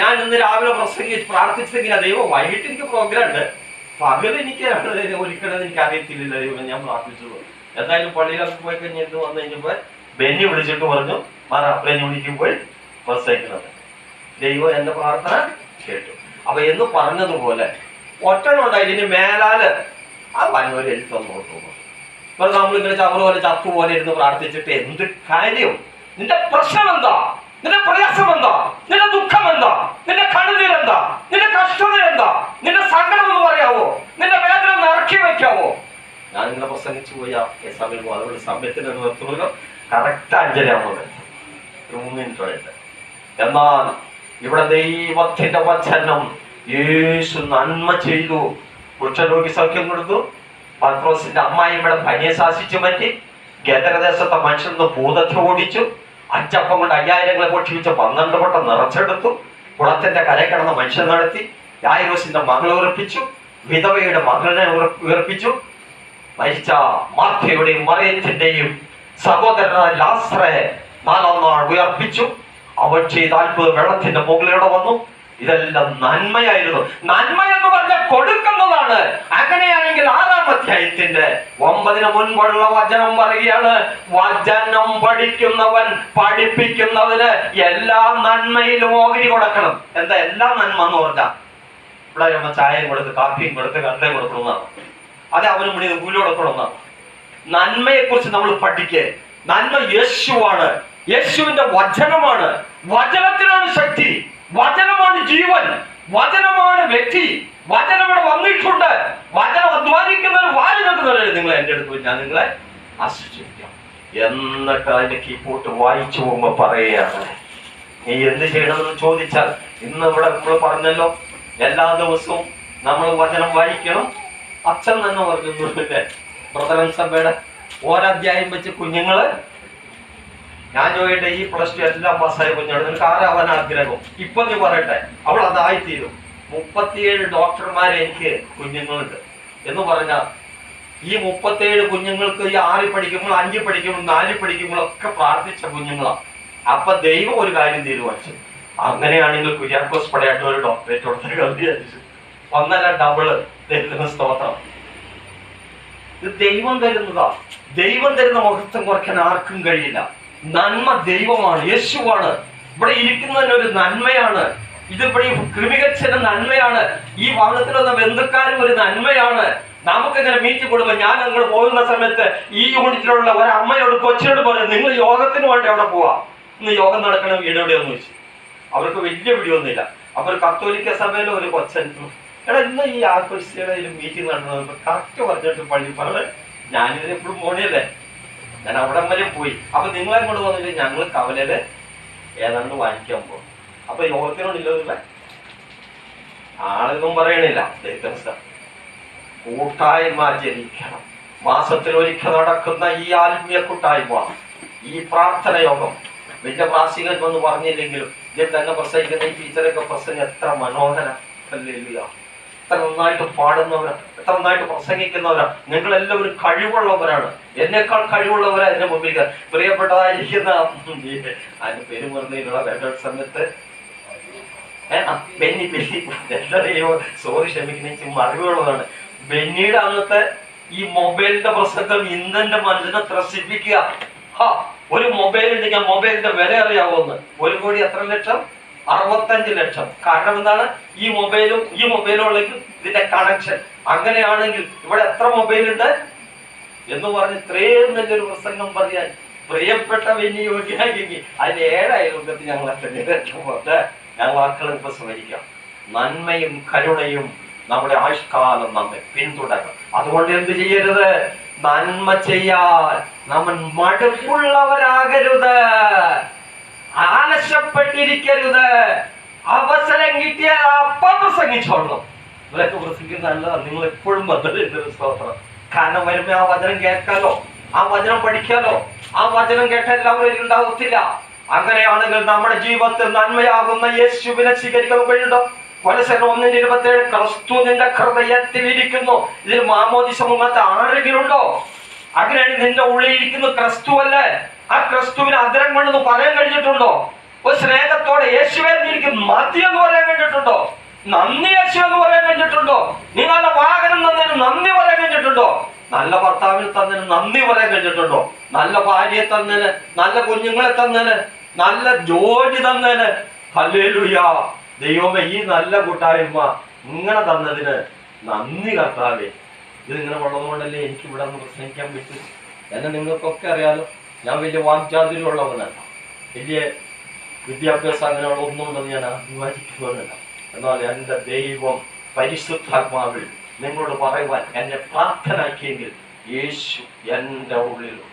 ഞാൻ ഇന്ന് രാവിലെ പ്രസംഗിച്ച് പ്രാർത്ഥിച്ചെങ്കിൽ ദൈവം വൈകിട്ട് എനിക്ക് പ്രോഗ്രാം ഉണ്ട്. പകൽ എനിക്ക് ഒരിക്കലും എനിക്ക് അറിയത്തില്ല ദൈവം ഞാൻ പ്രാർത്ഥിച്ചത്. എന്തായാലും പള്ളിയിലൊക്കെ പോയി കഴിഞ്ഞിട്ട് വന്നു കഴിഞ്ഞപ്പോ ബെന്നി വിളിച്ചിട്ട് പറഞ്ഞു മാറ അപ്പനെ വിളിക്കും പോയി പ്രസംഗിക്കുന്നത്. ദൈവം എന്റെ പ്രാർത്ഥന കേട്ടു. അപ്പൊ എന്ന് പറഞ്ഞതുപോലെ ഒറ്റണുണ്ടായി ഇതിന് മേലാൽ ആ വന്നൊരു എഴുത്തൊന്ന് നോക്കുന്നു ഇപ്പൊ നമ്മളിങ്ങനെ ചവറ് പോലെ ചത്തു പോലെ ഇരുന്ന് പ്രാർത്ഥിച്ചിട്ട് എന്ത് കാര്യം? നിന്റെ പ്രശ്നം എന്താ? നിന്റെ പ്രയാസം എന്താ? നിന്റെ ദുഃഖം എന്താ? നിന്റെ കണ്ണുനീർ എന്താ? നിന്റെ കഷ്ടത എന്താ? നിന്റെ സങ്കടം എന്ന് പറയാവോ? നിന്റെ വേദന ഒന്ന് ഇറക്കി വെക്കാവോ? ഞാൻ ഇങ്ങനെ പ്രസംഗിച്ചു പോയി ആ സമയം അതുകൊണ്ട് സമയത്തിന് നിർത്തുമല്ലോ കറക്റ്റ് അഞ്ചരയാവുന്നത് മൂന്ന് മിനിറ്റ് ആയിട്ട് എന്നാൽ ഇവിടെ ദൈവത്തിന്റെ വചനം യേശു നന്മ ചെയ്തു. കുഷ്ഠരോഗി സൗഖ്യം കൊടുത്തു. പത്രോസിന്റെ അമ്മായിമ്മയുടെ പനിയെ ശാസിച്ചു പറ്റി. ഗേതരദേശത്തെ മനുഷ്യൻ ഭൂതത്തെ ഓടിച്ചു. അച്ചപ്പം കൊണ്ട് അയ്യായിരങ്ങളെ പൊട്ടിവിച്ച് പന്ത്രണ്ട് വട്ടം നിറച്ചെടുത്തു. കുളത്തിന്റെ കര കിടന്ന മനുഷ്യൻ നടത്തി. യായിറോസിന്റെ മകളെ ഉറപ്പിച്ചു. വിധവയുടെ മകളെ ഉയർപ്പിച്ചു മരിച്ച മാർത്തയുടെയും മറിയത്തിന്റെയും സഹോദരനായ ലാസ്ത്രയെ നാലാം നാൾ ഉയർപ്പിച്ചു. അവൻ ചെയ്ത അത്ഭുത വെള്ളത്തിന്റെ മുകളിലൂടെ വന്നു. ഇതെല്ലാം നന്മയായിരുന്നു. നന്മ എന്ന് പറഞ്ഞ കൊടുക്കുന്നതാണ്. അങ്ങനെയാണെങ്കിൽ ആറാം അധ്യായത്തിന്റെ ഒമ്പതിന് മുൻപുള്ള വചനം പറയുകയാണ് വചനം പഠിക്കുന്നവൻ പഠിപ്പിക്കുന്നവന് എല്ലാ നന്മയിലും ഓഹരി കൊടുക്കണം. എന്താ എല്ലാ നന്മ എന്ന് പറഞ്ഞാൽ ഇവിടെ നമ്മൾ ചായയും കൊടുത്ത് കാപ്പിയും കൊടുത്ത് കണ്ടയും കൊടുക്കണമെന്നാണ് അതെ അവന് മുടി കൂലി കൊടുക്കണമെന്നാണ് നന്മയെ കുറിച്ച് നമ്മൾ പഠിക്കേ. നന്മ യേശുവാണ്. യേശുവിന്റെ വചനമാണ്. വചനത്തിനാണ് ശക്തി. വചനമാണ് ജീവൻ വചനമാണ് വ്യക്തി. വചനം ഇവിടെ വന്നിട്ടുണ്ട് വചനം അധ്വാനിക്കുന്നവർ നിൽക്കുന്നവരെ നിങ്ങൾ എന്റെ അടുത്ത്. ഞാൻ നിങ്ങളെ ആശ്രയിക്കാം എന്നിട്ട് അതിന്റെ കീപ്പോട്ട് വായിച്ചു പോകുമ്പോ പറയുകയാണ്. നീ എന്ത് ചെയ്യണമെന്ന് ചോദിച്ചാൽ ഇന്ന് ഇവിടെ നമ്മൾ പറഞ്ഞല്ലോ എല്ലാ ദിവസവും നമ്മൾ വചനം വായിക്കണം. അച്ഛൻ തന്നെ പറഞ്ഞു ബ്രദറൻ സഭയുടെ ഓരധ്യായം വെച്ച് കുഞ്ഞുങ്ങൾ ഞാൻ ചോദിക്കട്ടെ ഈ പ്ലസ് ടു എല്ലാം പാസ്സായ കുഞ്ഞാണ്. നിനക്ക് ആരാവാൻ ആഗ്രഹം? ഇപ്പൊ നീ പറയട്ടെ അവൾ അതായിത്തീരും. മുപ്പത്തിയേഴ് ഡോക്ടർമാരെ എനിക്ക് കുഞ്ഞുങ്ങളുണ്ട്. എന്ന് പറഞ്ഞാൽ ഈ മുപ്പത്തേഴ് കുഞ്ഞുങ്ങൾക്ക് ഈ ആറിൽ പഠിക്കുമ്പോൾ അഞ്ചിൽ പഠിക്കുമ്പോൾ നാലിൽ പഠിക്കുമ്പോൾ ഒക്കെ പ്രാർത്ഥിച്ച കുഞ്ഞുങ്ങളാണ് അപ്പൊ ദൈവം ഒരു കാര്യം തീരുമാനിച്ചു. അങ്ങനെയാണെങ്കിൽ കുര്യാക്കോസ് പടയാട്ട ഒരു ഡോക്ടറേറ്റ് കൊടുത്തേക്കാൻ വിചാരിച്ചു ഒന്നല്ല ഡബിൾ തരുന്ന സ്തോത്രം. ഇത് ദൈവം തരുന്നതാ. ദൈവം തരുന്ന മഹത്വം കുറയ്ക്കാൻ ആർക്കും കഴിയില്ല. നന്മ ദൈവമാണ്. യേശുവാണ്. ഇവിടെ ഇരിക്കുന്നതിന് ഒരു നന്മയാണ്. ഇതിവിടെ ക്രിമികച്ചന് നന്മയാണ്. ഈ ഭാഗത്തിലുള്ള ബന്ധുക്കാരും ഒരു നന്മയാണ്. നമുക്ക് ഇങ്ങനെ മീറ്റ് കൊടുക്കും ഞാൻ നിങ്ങൾ പോകുന്ന സമയത്ത് ഈ യൂണിറ്റിലുള്ള ഒരു അമ്മയോട് കൊച്ചിനോട് പോലെ നിങ്ങൾ യോഗത്തിന് വേണ്ടി അവിടെ പോവാ. ഇന്ന് യോഗം നടക്കണം വീടെവിടെയെന്ന് ചോദിച്ചു. അവർക്ക് വലിയ പിടിയൊന്നുമില്ല. അപ്പൊ ഒരു കത്തോലിക്ക സഭയിൽ ഒരു കൊച്ചൻ. എടാ ഇന്ന് ഈ ആഘോഷിയുടെ മീറ്റിംഗ് നടന്നത്? കറക്റ്റ് പറഞ്ഞിട്ട് പള്ളി പറഞ്ഞത് ഞാനിതിനെപ്പോഴും പോണിയല്ലേ ഞാൻ അവിടെ വരെ പോയി. അപ്പൊ നിങ്ങളെ കൊണ്ട് വന്നിട്ട് ഞങ്ങൾ കവലര് ഏതാണ്ട് വാങ്ങിക്കാൻ പോകും അപ്പൊ യോഗത്തിനോടില്ല ആളൊന്നും പറയണില്ല. കൂട്ടായ്മ ജനിക്കണം. മാസത്തിൽ ഒരിക്കൽ നടക്കുന്ന ഈ ആത്മീയ കൂട്ടായ്മ ഈ പ്രാർത്ഥന യോഗം. വലിയ പ്രാസികൻ എന്ന് പറഞ്ഞില്ലെങ്കിലും ഇതിൽ തന്നെ പ്രസംഗിക്കുന്ന ഈ ടീച്ചറൊക്കെ പ്രസംഗം എത്ര മനോഹര ഹല്ലേലൂയ. എത്ര നന്നായിട്ട് പാടുന്നവരാ. എത്ര നന്നായിട്ട് പ്രസംഗിക്കുന്നവരാ. നിങ്ങളെല്ലാവരും കഴിവുള്ളവരാണ്. എന്നെക്കാൾ കഴിവുള്ളവരാ എന്റെ മുമ്പിൽ പ്രിയപ്പെട്ടതായിരിക്കുന്ന അതിന്റെ പേര് പറഞ്ഞിട്ടുള്ള വേണ്ട സമയത്ത്. ബെന്നി ബെന്നി. സോറി ക്ഷമിക്കുന്ന അറിവുള്ളതാണ്. ബെന്നിയുടെ അന്നത്തെ ഈ മൊബൈലിന്റെ പ്രസംഗം ഇന്നെന്റെ മനസ്സിനെ ത്രസിപ്പിക്കുക. ഒരു മൊബൈൽ ഉണ്ടെങ്കിൽ ആ മൊബൈലിന്റെ വില അറിയാവുന്ന ഒരു കോടി എത്ര ലക്ഷം? അറുപത്തഞ്ച് ലക്ഷം. കാരണം എന്താണ്? ഈ മൊബൈലും ഈ മൊബൈലും ഉള്ളെങ്കിൽ ഇതിന്റെ കണക്ഷൻ അങ്ങനെയാണെങ്കിൽ ഇവിടെ എത്ര മൊബൈലുണ്ട്? എന്ന് പറഞ്ഞ് ഇത്രയും നല്ലൊരു പ്രസംഗം പറയാൻ പ്രിയപ്പെട്ട വലിയ വിനിയോഗിയാക്കി അതിന് ഏഴായിരത്തി ഞങ്ങൾ പോലെ ഞാൻ വാക്കുകൾ ഇപ്പൊ സ്മരിക്കാം നന്മയും കരുണയും നമ്മുടെ ആയുഷ്കാലം നമ്മെ പിന്തുടരണം. അതുകൊണ്ട് എന്ത് ചെയ്യരുത്? നന്മ ചെയ്യാൻ. നമ്മൾ മടുപ്പുള്ളവരാകരുത്. ആലസ്യപ്പെട്ടിരിക്കരുത്. അവസരം കിട്ടിയാൽ അപ്പം പ്രസംഗിച്ചോളണം ഇവരൊക്കെ പ്രസംഗിക്കുന്ന നല്ലതാണ്. നിങ്ങൾ എപ്പോഴും ബന്ധമുണ്ട് സ്തോത്രം. കാരണം വരുമ്പോ ആ വചനം കേൾക്കാലോ ആ വചനം പഠിക്കാലോ ആ വചനം കേട്ട എല്ലാവരും ഉണ്ടാവത്തില്ല. അങ്ങനെയാണെങ്കിൽ നമ്മുടെ ജീവിതത്തിൽ നന്മയാകുന്ന യേശുവിനെ സ്വീകരിക്കാൻ കഴിയുണ്ടോ കൊലസരം ഒന്നിന്റെ ഇരുപത്തി ഏഴ് ക്രിസ്തു നിന്റെ ഹൃദയത്തിൽ ഇരിക്കുന്നു. ഇതിൽ മാമോദിസ മുമ്പത്തെ ആരെങ്കിലും ഉണ്ടോ? അങ്ങനെയാണ് നിന്റെ ഉള്ളിൽ ഇരിക്കുന്നു ക്രിസ്തു അല്ലേ ആ ക്രിസ്തുവിന് അന്തരം കൊണ്ടെന്ന് പറയാൻ കഴിഞ്ഞിട്ടുണ്ടോ? ഒരു സ്നേഹത്തോടെ യേശുവെ എനിക്ക് മതി എന്ന് പറയാൻ കഴിഞ്ഞിട്ടുണ്ടോ? നന്ദി യേശു എന്ന് പറയാൻ കഴിഞ്ഞിട്ടുണ്ടോ? നീ നല്ല വാഹനം തന്നതിന് നന്ദി പറയാൻ കഴിഞ്ഞിട്ടുണ്ടോ? നല്ല ഭർത്താവിന് തന്നതിന് നന്ദി പറയാൻ കഴിഞ്ഞിട്ടുണ്ടോ? നല്ല ഭാര്യയെ തന്നതിന് നല്ല കുഞ്ഞുങ്ങളെ തന്നതിന് നല്ല ജോലി തന്നതിന്. ഹല്ലേലൂയാ. ദൈവമേ ഈ നല്ല കൂട്ടായ്മ ഇങ്ങനെ തന്നതിന് നന്ദി കർത്താവേ. ഇത് ഇങ്ങനെ ഉള്ളതുകൊണ്ടല്ലേ എനിക്ക് ഇവിടെ നിന്ന് പ്രസംഗിക്കാൻ പറ്റും? എന്നെ നിങ്ങൾക്കൊക്കെ അറിയാലോ. ഞാൻ വലിയ വാക്ചാതുര്യമുള്ളവനല്ല വലിയ വിദ്യാഭ്യാസം അങ്ങനെയുള്ള ഒന്നും ഉണ്ടെന്ന് ഞാൻ അഭിമാനിക്കുന്നവനല്ല എന്നാൽ എന്റെ ദൈവം പരിശുദ്ധാത്മാവിൽ നിങ്ങളോട് പറയുവാൻ എന്നെ പ്രാർത്ഥനാക്കിയെങ്കിൽ യേശു എന്റെ ഉള്ളിലും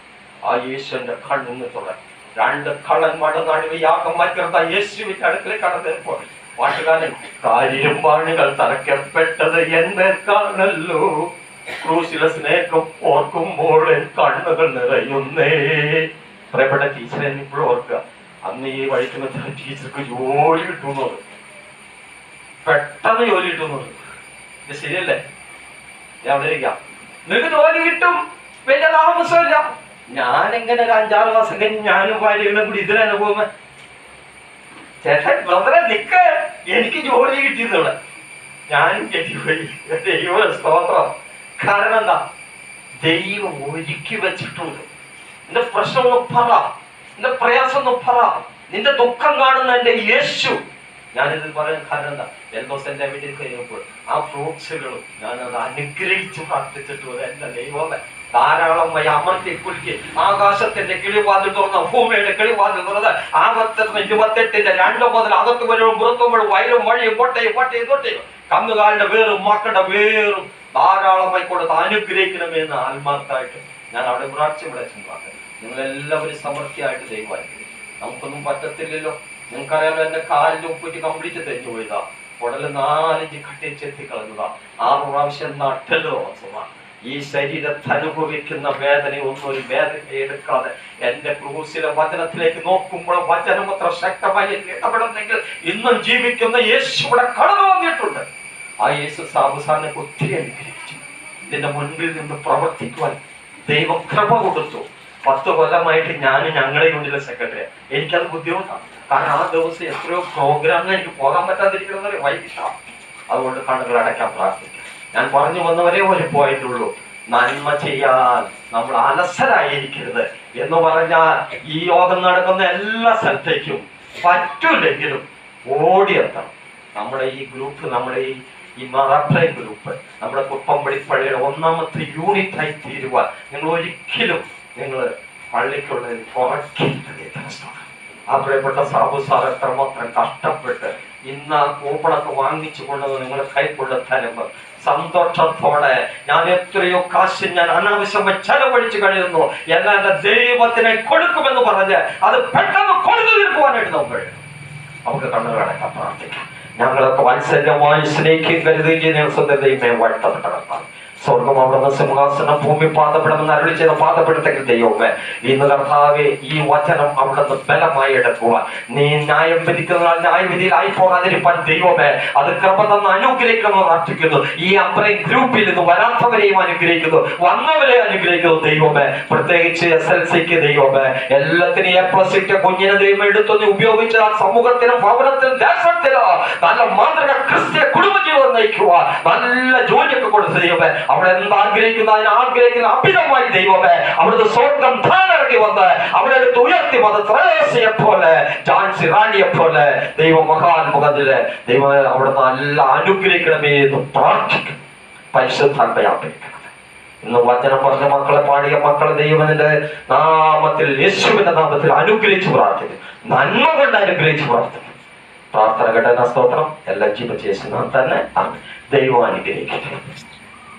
ആ യേശു എന്റെ കണ്ണിന്ന് തുടങ്ങി രണ്ട് കള്ളൻ നടുവ് യാഗം മാറ്റുന്ന യേശുവിന്റെ അടുക്കളെ കടന്നപ്പോൾ പാട്ടുകാരൻ കാര്യമ്പാണികൾ എന്നെ എന്നേക്കാണല്ലോ ക്രൂശിലെ സ്നേഹം ഓർക്കുമ്പോൾ കണ്ണുകൾ നിറയുന്നേ. പ്രിയപ്പെട്ട ടീച്ചറെ ഇപ്പോഴും ഓർക്കുക. അന്ന് ഈ വഴിക്കുന്ന ടീച്ചർക്ക് ജോലി കിട്ടുന്നത്. പെട്ടെന്ന് ജോലി കിട്ടുന്നത്. ഇത് ശരിയല്ലേ? ഞാൻ അവിടെ ഇരിക്കാം നിനക്ക് ജോലി കിട്ടും. വലിയ താമസമില്ല. ഞാൻ എങ്ങനെ ഒരു അഞ്ചാറ് മാസം കഴിഞ്ഞ് ഞാനും ഭാര്യകളും കൂടി ഇതിനനുഭവം ചേട്ടൻ ബ്രദറെ നിക്ക്. എനിക്ക് ജോലി കിട്ടിയെന്നിവിടെ ഞാനും കെട്ടിപ്പോയി. ദൈവ സ്തോത്രം. കാരണം എന്താ? ദൈവം ഒരുക്കി വെച്ചിട്ടുണ്ട്. നിന്റെ പ്രശ്നമൊന്ന് പറ. നിന്റെ പ്രയാസം ഒന്ന് പറ. നിന്റെ ദുഃഖം കാണുന്ന എന്റെ യേശു. ഞാനിത് പറയാൻ കാരണം എന്താ? എന്റെ വീട്ടിൽ കഴിയുമ്പോൾ ആ ഫ്രൂട്ട്സുകളും ഞാൻ അത് അനുഗ്രഹിച്ച് പ്രാർത്ഥിച്ചിട്ട് ഒരു എന്റെ ദൈവമേ ധാരാളമായി അമർത്തി കുലുക്കി. ആകാശത്തിന്റെ കിളിവാതിൽ തുറന്ന ഭൂമിയുടെ കിളിവാതിൽ തുറന്ന് ആകത്തിന് ഇരുപത്തെട്ടിന്റെ രണ്ട് മുതൽ അകത്ത് വരും പുറത്തും വരും വയലും വഴിയും കോട്ടയും കോട്ടയും തൊട്ടയും കന്നുകാലിന്റെ വേറും മക്കളുടെ വേറും. ധാരാളമായി കൊടുത്ത് അനുഗ്രഹിക്കണമെന്ന് ആത്മാർത്ഥമായിട്ട് ഞാൻ അവിടെ പ്രാർത്ഥിച്ച് വിളിച്ചു പ്രാർത്ഥന നിങ്ങളെല്ലാവരും സമൃദ്ധിയായിട്ട് ദൈവമായിരിക്കും നമുക്കൊന്നും പറ്റത്തില്ലല്ലോ. നിങ്ങൾക്കറിയാലോ എന്റെ കാലിന്റെ ഉപ്പിട്ട് കംപ്ലീറ്റ് തെഞ്ഞു പോയതാ. ഉടൽ നാലഞ്ച് കട്ടി ചെത്തി കളഞ്ഞതാ. ആറ് പ്രാവശ്യം നട്ടല്ലോ ഈ ശരീരത്തെ അനുഭവിക്കുന്ന വേദന ഒന്നും ഒരു വേദന എടുക്കാതെ എന്റെ ക്രൂസിലെ വചനത്തിലേക്ക് നോക്കുമ്പോൾ വചനം അത്ര ശക്തമായി ഇടപെടുന്നെങ്കിൽ ഇന്നും ജീവിക്കുന്ന യേശു ഇവിടെ കടന്നു വന്നിട്ടുണ്ട്. ആ യേശു സാബുസാറിനെ ഒത്തിരി അനുഗ്രഹിച്ചു. ഇതിന്റെ മുൻപിൽ നിന്ന് പ്രവർത്തിക്കുവാൻ ദൈവം കൊടുത്തു. പത്ത് കൊല്ലമായിട്ട് ഞാൻ ഞങ്ങളുടെ യൂണിറ്റിലെ സെക്രട്ടറി എനിക്കത് ബുദ്ധിമുട്ടാണ് കാരണം ആ ദിവസം എത്രയോ പ്രോഗ്രാമിന് എനിക്ക് പോകാൻ പറ്റാതിരിക്കുന്നത് വൈകിട്ടാണ് അതുകൊണ്ട് കണ്ണുകൾ അടയ്ക്കാൻ പ്രാർത്ഥിക്കാം. ഞാൻ പറഞ്ഞു വന്നവരേ ഒരു പോയിന്റ് ഉള്ളൂ. നന്മ ചെയ്യാൻ നമ്മൾ അലസരായിരിക്കരുത് എന്ന് പറഞ്ഞാൽ ഈ യോഗം നടക്കുന്ന എല്ലാ സ്ഥലത്തേക്കും പറ്റൂലെങ്കിലും ഓടിയെത്തണം. നമ്മുടെ ഈ ഗ്രൂപ്പ് നമ്മുടെ ഈ ഈ മറാപ്രൈ ഗ്രൂപ്പ് നമ്മുടെ കുപ്പമ്പടിപ്പള്ളിയുടെ ഒന്നാമത്തെ യൂണിറ്റ് ആയി തീരുവാൻ നിങ്ങൾ ഒരിക്കലും നിങ്ങൾ പള്ളിക്കുള്ളതിൽ ആ പ്രിയപ്പെട്ട സാബു സാർ എത്രമാത്രം കഷ്ടപ്പെട്ട് ഇന്ന് ആ കൂപ്പണൊക്കെ വാങ്ങിച്ചു കൊണ്ടത് നിങ്ങൾ കൈക്കൊള്ള തരുമ്പോൾ സന്തോഷത്തോടെ ഞാൻ എത്രയോ കാശ് ഞാൻ അനാവശ്യമായി ചെലവഴിച്ചു കഴിയുന്നു. എന്നാൽ എന്റെ ദൈവത്തിനെ കൊടുക്കുമെന്ന് പറഞ്ഞ് അത് പെട്ടെന്ന് കൊടുത്തു തീർക്കുവാനായിട്ട് നമ്മൾ നമുക്ക് കണ്ണുകളടക്കാം പ്രാർത്ഥിക്കാം. ഞങ്ങളൊക്കെ വാത്സല്യമായി സ്നേഹിക്കും കരുതുകയും ചെയ്യുന്ന സ്വന്തം ദൈവമേ വാഴ്ത്തപ്പെട്ടതാണ് സ്വർഗം അവിടുന്ന് സിംഹാസനം ഭൂമി പാതപ്പെടുമെന്ന് അരുളി ചെയ്ത പാതപ്പെടുത്തെങ്കിൽ ദൈവമേ ഇന്ന് കർത്താവെ ഈ വചനം അവിടുന്ന് ബലമായി എടുക്കുക. നീ ന്യായം വിധിക്കുന്ന ന്യായവിധിയിലായി പോകാതിരിപ്പാൻ ദൈവമേ അത് കൃപ തന്ന് അനുഗ്രഹിക്കണമെന്ന് പ്രാർത്ഥിക്കുന്നു. ഈ അമ്പലം ഗ്രൂപ്പിൽ നിന്ന് വരാത്തവരെയും അനുഗ്രഹിക്കുന്നു വന്നവരെ അനുഗ്രഹിക്കുന്നു ദൈവമേ. പ്രത്യേകിച്ച് എസ് എൽ സിക്ക് ദൈവമേ എല്ലാത്തിനും എ പ്ലസ് ഇട്ട കുഞ്ഞിനെ ദൈവം എടുത്തു ഉപയോഗിച്ച ആ സമൂഹത്തിനും ഭവനത്തിനും ദേശത്തിനും നല്ല മാതൃക ക്രിസ്ത്യ കുടുംബജീവിതം നയിക്കുക നല്ല ജോലിയൊക്കെ കൊടുത്ത് ദൈവമേ അവിടെ എന്ത് ആഗ്രഹിക്കുന്നു അതിനെ ആഗ്രഹിക്കുന്ന അഭിതമായി ദൈവമേ അവിടുത്തെ സ്വർഗം താനിറങ്ങി വന്ന് അവിടെ എടുത്ത് ഉയർത്തി വന്ന് ത്രേസ്യയെ പോലെ ജാൻസി റാണിയെ പോലെ ദൈവ മഹാത്മുഖത്തിൽ ദൈവം അവിടെ നല്ല അനുഗ്രഹിക്കണമേ എന്ന് പ്രാർത്ഥിക്കും. പരിശുദ്ധാത്മയാപരിക്കണം ഇന്ന് വചനം പറഞ്ഞ മക്കളെ പാടിയ മക്കളെ ദൈവത്തിന്റെ നാമത്തിൽ യേശുവിന്റെ നാമത്തിൽ അനുഗ്രഹിച്ചു പ്രാർത്ഥിക്കും. നന്മ കൊണ്ട് അനുഗ്രഹിച്ചു പ്രാർത്ഥിക്കും. പ്രാർത്ഥന ഘടന എല്ലാം ജീവ ചെയ്യുന്ന തന്നെ. ദൈവം അനുഗ്രഹിക്കട്ടെ.